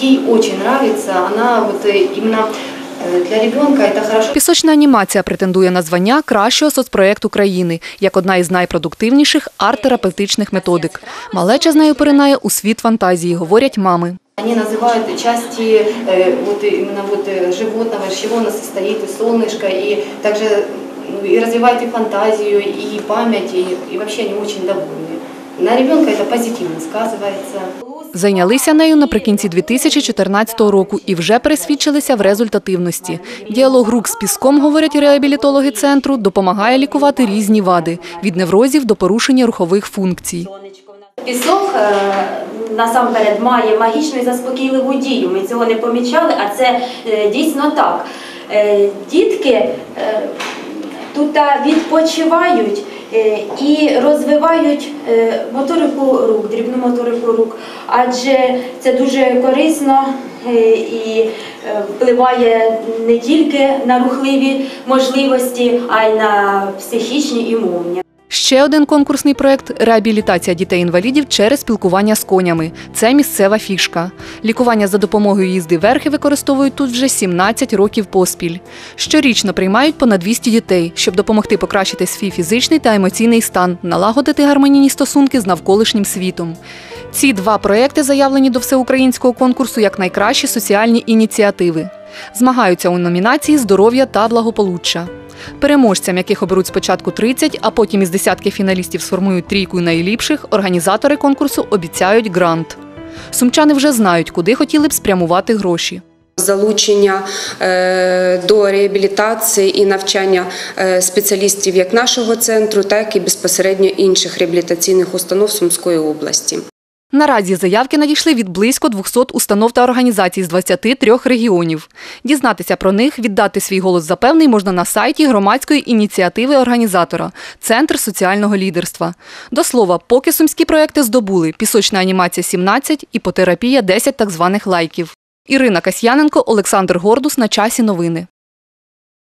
ей очень нравится. Она вот э, именно э, для ребенка это хорошо. Пісочна анімація претендує на звання кращого соцпроєкту країни як одна із найпродуктивніших арт-терапевтичних методик. Малеча з нею поринає у світ фантазії, говорять мами. Они называют части э, вот именно вот э, животного, из чего оно состоит, и солнышко, и также ну, и развивает и фантазию, и память, и, и вообще они очень довольны. На ребенка это позитивно сказывается. Зайнялися нею наприкінці 2014 року і вже пересвідчилися в результативності. Діалог рук з піском, говорять реабілітологи центру, допомагає лікувати різні вади від неврозів до порушення рухових функцій. Пісок е, насамперед має магічну і заспокійливу дію. Ми цього не помічали, а це е, дійсно так. Е, Дітки тут відпочивають і розвивають е, моторику рук, дрібну моторику рук, адже це дуже корисно е, і е, впливає не тільки на рухливі можливості, а й на психічні і. Ще один конкурсний проєкт реабілітація дітей-інвалідів через спілкування з конями. Це місцева фішка. Лікування за допомогою їзди верхи використовують тут вже 17 років поспіль. Щорічно приймають понад 200 дітей, щоб допомогти покращити свій фізичний та емоційний стан, налагодити гармонійні стосунки з навколишнім світом. Ці два проекти заявлені до всеукраїнського конкурсу як найкращі соціальні ініціативи. Змагаються у номінації Здоров'я та благополуччя. Переможцям, яких оберуть спочатку 30, а потім із десятки фіналістів сформують трійку найліпших, організатори конкурсу обіцяють грант. Сумчани вже знають, куди хотіли б спрямувати гроші. Залучення е, до реабілітації і навчання е, спеціалістів як нашого центру, так і безпосередньо інших реабілітаційних установ Сумської області. Наразі заявки надійшли від близько 200 установ та організацій з 23 регіонів. Дізнатися про них, віддати свій голос за певний можна на сайті громадської ініціативи організатора Центр соціального лідерства. До слова, поки сумські проекти здобули пісочна анімація 17, іпотерапія 10 так званих лайків. Ірина Касьяненко, Олександр Гордус на часі новини.